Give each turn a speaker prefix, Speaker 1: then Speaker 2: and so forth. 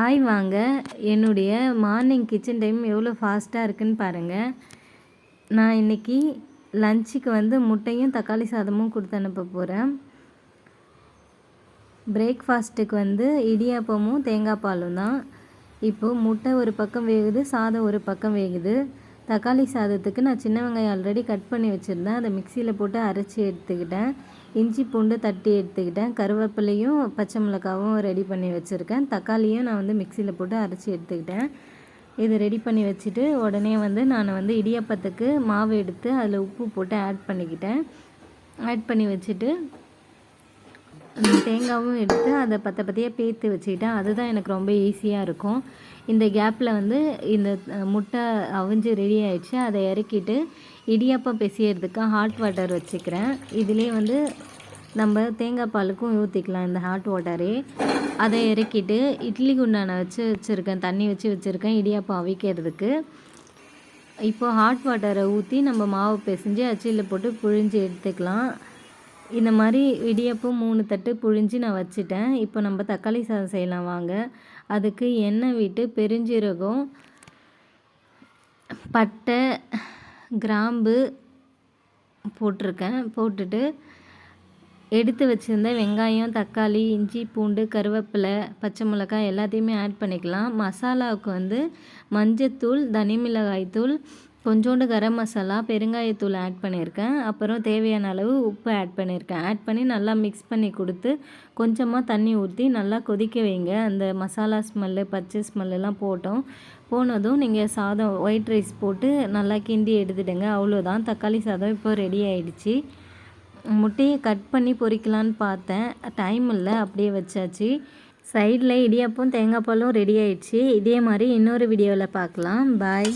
Speaker 1: Hi வாங்க. என்னுடைய morning kitchen time எவ்வளோ ஃபாஸ்ட்டாக இருக்குன்னு பாருங்கள் நான் இன்றைக்கி லஞ்சுக்கு வந்து முட்டையும் தக்காளி சாதமும் கொடுத்து அனுப்ப போகிறேன் பிரேக்ஃபாஸ்ட்டுக்கு வந்து இடியாப்பமும் தேங்காய் பாலும் தான். இப்போது முட்டை ஒரு பக்கம் வேகுது சாதம் ஒரு பக்கம் வேகுது. தக்காளி சாதத்துக்கு நான் சின்ன வெங்காயம் ஆல்ரெடி கட் பண்ணி வச்சுருந்தேன். அதை மிக்சியில் போட்டு அரைச்சி எடுத்துக்கிட்டேன். இஞ்சி பூண்டு தட்டி எடுத்துக்கிட்டேன். கருவேப்பிலையும் பச்சை மிளகாவும் ரெடி பண்ணி வச்சுருக்கேன். தக்காளியும் நான் வந்து மிக்சியில் போட்டு அரைச்சி எடுத்துக்கிட்டேன். இது ரெடி பண்ணி வச்சுட்டு உடனே வந்து நான் வந்து இடியாப்பத்துக்கு மாவு எடுத்து அதில் உப்பு போட்டு ஆட் பண்ணிக்கிட்டேன். ஆட் பண்ணி வச்சுட்டு தேங்காவும் எடுத்து அதை பற்ற பற்றியாக பேத்து வச்சுக்கிட்டேன். அதுதான் எனக்கு ரொம்ப ஈஸியாக இருக்கும். இந்த கேப்பில் வந்து இந்த முட்டை அவிஞ்சு ரெடி ஆயிடுச்சு. அதை இறக்கிட்டு இடியாப்பம் பிசையறதுக்கு ஹாட் வாட்டர் வச்சுக்கிறேன். இதிலே வந்து நம்ம தேங்காய் பாலுக்கும் ஊற்றிக்கலாம் இந்த ஹாட் வாட்டரே அதை இறக்கிட்டு இட்லி குண்டானை வச்சு வச்சுருக்கேன். தண்ணி வச்சு வச்சுருக்கேன் இடியாப்பம் அவிக்கிறதுக்கு. இப்போது ஹாட் வாட்டரை ஊற்றி நம்ம மாவு பிசைஞ்சு அச்சியில் போட்டு புழிஞ்சு எடுத்துக்கலாம். இந்த மாதிரி இடியப்பம் மூணு தட்டு புழிஞ்சு நான் வச்சுட்டேன். இப்போ நம்ம தக்காளி சாதம் செய்யலாம் வாங்க. அதுக்கு எண்ணெய் விட்டு பெருஞ்சீரகம் பட்டை கிராம்பு போட்டிருக்கேன். போட்டுட்டு எடுத்து வச்சுருந்த வெங்காயம் தக்காளி இஞ்சி பூண்டு கருவேப்பிலை பச்சை மிளகாய் எல்லாத்தையுமே ஆட் பண்ணிக்கலாம். மசாலாவுக்கு வந்து மஞ்சத்தூள் தனி மிளகாய் தூள் கொஞ்சோண்டு கரம் மசாலா பெருங்காயத்தூள் ஆட் பண்ணியிருக்கேன். அப்புறம் தேவையான அளவு உப்பு ஆட் பண்ணியிருக்கேன். ஆட் பண்ணி நல்லா மிக்ஸ் பண்ணி கொடுத்து கொஞ்சமாக தண்ணி ஊற்றி நல்லா கொதிக்க வைங்க. அந்த மசாலா ஸ்மெல்லு பச்சை ஸ்மெல்லாம் போட்டோம். போனதும் நீங்கள் சாதம் ஒயிட் ரைஸ் போட்டு நல்லா கிண்டி எடுத்துடுங்க. அவ்வளோதான் தக்காளி சாதம் இப்போ ரெடி ஆயிடுச்சு. முட்டையை கட் பண்ணி பொரிக்கலான்னு பார்த்தேன். டைம் இல்லை அப்படியே வச்சாச்சு. சைடில் இடியாப்பம் தேங்காய் பாலும் ரெடி ஆயிடுச்சு. இதே மாதிரி இன்னொரு வீடியோவில் பார்க்கலாம். பாய்